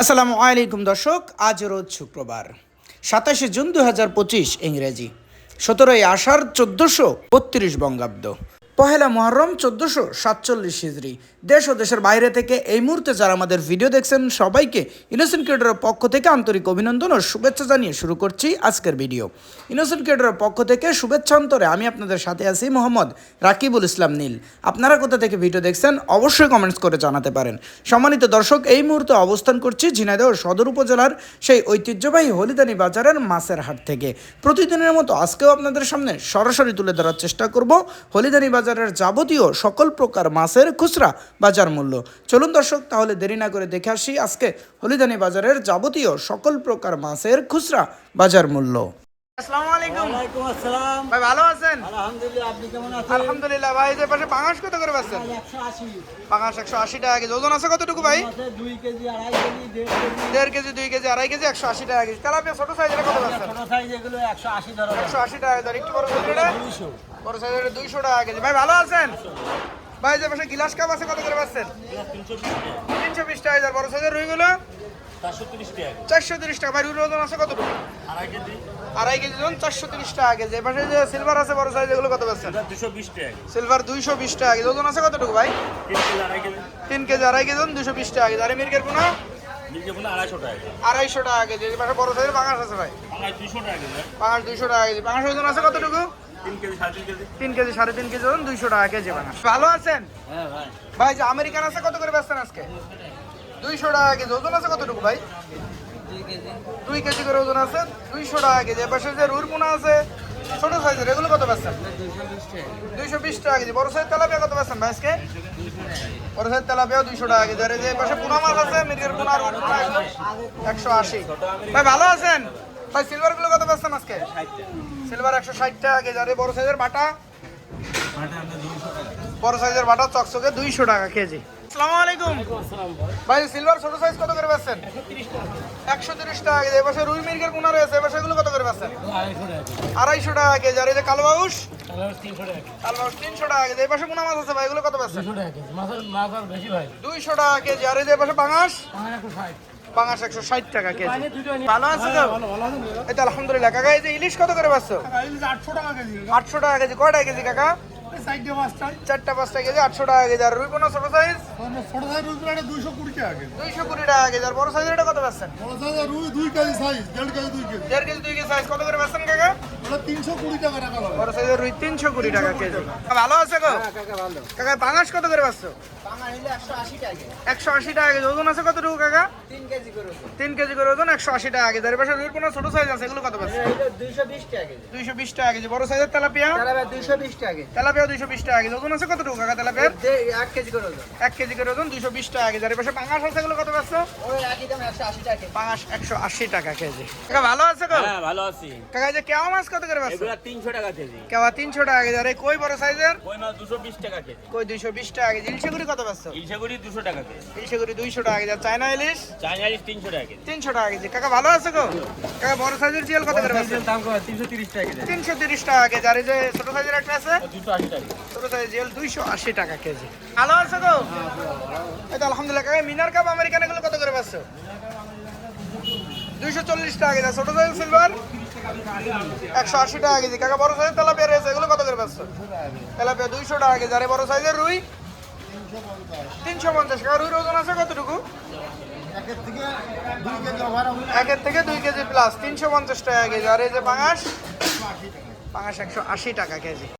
আসসালামু আলাইকুম দর্শক, আজ রোজ শুক্রবার, সাতাশে জুন দু হাজার পঁচিশ ইংরেজি, সতেরোই আষাঢ় চোদ্দোশো বত্রিশ বঙ্গাব্দ। পহেলা মহরম চোদ্দোশো সাতচল্লিশ হিজড়ি। দেশ ও দেশের বাইরে থেকে এই মুহূর্তে যারা আমাদের ভিডিও দেখছেন, সবাইকে ইনোসেন্ট ক্রিয়েটরের পক্ষ থেকে আন্তরিক অভিনন্দন ও শুভেচ্ছা জানিয়ে শুরু করছি আজকের ভিডিও। ইনোসেন্ট ক্রিয়েটরের পক্ষ থেকে শুভেচ্ছা অন্তরে আমি আপনাদের সাথে আছি মোহাম্মদ রাকিবুল ইসলাম নীল। আপনারা কোথা থেকে ভিডিও দেখছেন অবশ্যই কমেন্টস করে জানাতে পারেন। সম্মানিত দর্শক, এই মুহূর্তে অবস্থান করছি ঝিনাইদহ সদর উপজেলার সেই ঐতিহ্যবাহী হলিদানি বাজারের মাছের হাট থেকে। প্রতিদিনের মতো আজকেও আপনাদের সামনে সরাসরি তুলে ধরার চেষ্টা করব হলিদানি বাজারের যাবতীয় সকল প্রকার মাছের খুচরা বাজার মূল্য। চলুন দর্শক, তাহলে দেরি না করে দেখে আসি আজকে হলিদানি বাজারের যাবতীয় সকল প্রকার মাছের খুচরা বাজার মূল্য। আসসালামু আলাইকুম। ওয়ালাইকুম আসসালাম। ভাই ভালো আছেন? আলহামদুলিল্লাহ আপনি কেমন আছেন? আলহামদুলিল্লাহ ভাই যে পাশে পাঙাশ কত করে পাচ্ছেন? পাঙাশ টাকা কেজি। ওজন আছে কতটুকু ভাই? KG KG KG. কেজি দুই কেজি আড়াই কেজি একশো আশি টাকা কেজি। তেলাপিয়া ছোট সাইজের কত পাচ্ছেন? ছোট সাইজ এগুলো ধরো। টাকা কেজি একটু বড় সাইজের বড় টাকা কেজি। ভাই ভালো আছেন? ভাই যে পাশে গিলাস কাপ আছে কত করে পাচ্ছেন? তিনশো বিশ টাকা। বড় সাইজের রুইগুলো? চারশো তিরিশ টাকা ভাই রুইর ওজন আছে কতটুকু আড়াই কেজি। ওজন চারশো তিরিশ টাকা কেজি এপাশে যে সিলভার আছে বড় সাইজ এগুলো কত পাচ্ছেন সিলভার দুইশো বিশ টাকা কেজি ওজন আছে কতটুকু ভাই? তিন কেজি আড়াই কেজি। ওজন দুশো বিশ টাকা কেজি আরে মির্গের পোনা? আড়াইশো টাকা কেজি পাশে বড় সাইজের বাঙাশ আছে ভাই। পাঙাশ দুইশো টাকা কেজি পাঙাশ ওজন আছে কতটুকু? তিন কেজি সাড়ে তিন কেজি। ওজন দুইশো টাকা কেজি বাঙাশ ভালো আছেন? হ্যাঁ ভাই। ভাই যে আমেরিকান আছে কত করে বেচছেন আজকে? দুইশো টাকা কেজি ওজন আছে কতটুকু ভাই? দুই কেজি করে ওজন আছে, দুইশো টাকা কেজি। এপাশে যে রুর পোনা আছে, ছোট সাইজের, এগুলো কত বেচছেন? দুইশো বিশ টাকা কেজি। বড় সাইজ তেলাপিয়া কত বেচছেন ভাই আজকে? বড় সাইজ তেলাপিয়াও দুইশো টাকা কেজি। আর যে পাশে পোনা মাছ আছে মির্গের পোনা রুর পোনা একশো আশি। ভাই, ভালো আছেন? ভাই সিলভারগুলো কত বেচছেন আজকে? সিলভার একশো ষাট টাকা কেজি। আর বড় সাইজের বাটা? বড় সাইজের বাটা চকচকে দুইশো টাকা কেজি। আসসালামু আলাইকুম। ভাই সিলভার ছোট সাইজ কত করে বেচছেন? একশো তিরিশ টাকা কেজি। এবার রুই মির্গের কোনা রয়েছে। এবার সেগুলো কত করে বেচছেন? আড়াইশো টাকা কেজি। আর এই যে কালো বাউস কালো তিনশো টাকা কেজি। এই পাশে পোনা মাছ আছে ভাই এগুলো কত দুইশো টাকা কেজি। আর এই যে পাশে পাঙাশ? পাঙাশ একশো ষাট টাকা কেজি। ভালো আছে তো? এই তো আলহামদুলিল্লাহ। কাকা এই যে ইলিশ কত করে বেচছো? আটশো টাকা কেজি। কয়টা কেজি কাকা? চারটা পাঁচটা কেজি আটশো টাকা কেজি আর রুই পোনা ছোট সাইজ দুইশো কুড়ি টাকা কেজি আর বড় সাইজ এটা কত বেচছেন? দেড় কেজি দুই কেজি। সাইজ কত করে পাচ্ছেন কাকা? বড় সাইজের রুই তিনশো কুড়ি টাকা কেজি ভালো আছে গো কাকা পাঙাশ কত করে বেচছো একশো আশি টাকা কেজি ওজন আছে কতটুকু কাকা তিন কেজি করে ওজন একশো আশি টাকা কেজি আর পাশে রুইর কোনো ছোট সাইজ আছে এগুলো কত বেচছে দুইশো বিশ টাকা কেজি বড় সাইজের তেলাপিয়া তেলাপিয়া দুইশো বিশ টাকা কেজি ওজন আছে কতটুকু কাকা তেলাপিয়ার এক কেজি করে ওজন দুইশো বিশ টাকা কেজি আর পাশে পাঙাশ আছে এগুলো কত বেচছো পাঙাশ একশো আশি টাকা কেজি কাকা ভালো আছে গো হ্যাঁ ভালো আছি কাকা যে কেওয়া মাছ কত করে বেচছো এগুলা তিনশো টাকা কেজি কেওয়া তিনশো টাকা কেজি আর এই কই বড় সাইজের কই মাছ টাকা কেজি কই দুইশো বিশ টাকা কেজি ইলশেগুড়ি কত বেচছো ইলশাগুড়ি টাকা কেজি ইলশেগুড়ি দুইশো টাকা কেজি চায়না ইলিশ চাইনারিস তিনশো টাকা কেজি তিনশো টাকা কেজি কাকা ভালো আছে গো কাকা বড় সাইজের জিয়াল কত করে বেচছো দাম কত টাকা কেজি তিনশো তিরিশ টাকা কেজি আর এই যে ছোট সাইজের একটা আছে টাকা ছোট সাইজ জিয়াল দুইশো আশি টাকা কেজি ভালো আছে গো এই তো আলহামদুলিল্লাহ কাকা মিনার কাপ আমেরিকান এগুলো কত করে বেচছো দুইশো চল্লিশ টাকা কেজি ছোট সাইজ সিলভার একশো আশি টাকা কেজি। কাকা, বড় সাইজের তেলাপিয়া রয়েছে, এগুলো কত করে পাচ্ছ তেলাপিয়া দুইশো টাকা কেজি। আরে বড় সাইজের রুই? তিনশো পঞ্চাশ টাকা। রুই ওজন আছে কতটুকু? একের থেকে দুই কেজি প্লাস তিনশো পঞ্চাশ টাকা কেজি। আর এই যে পাঙাশ? পাঙাশ একশো আশি টাকা কেজি।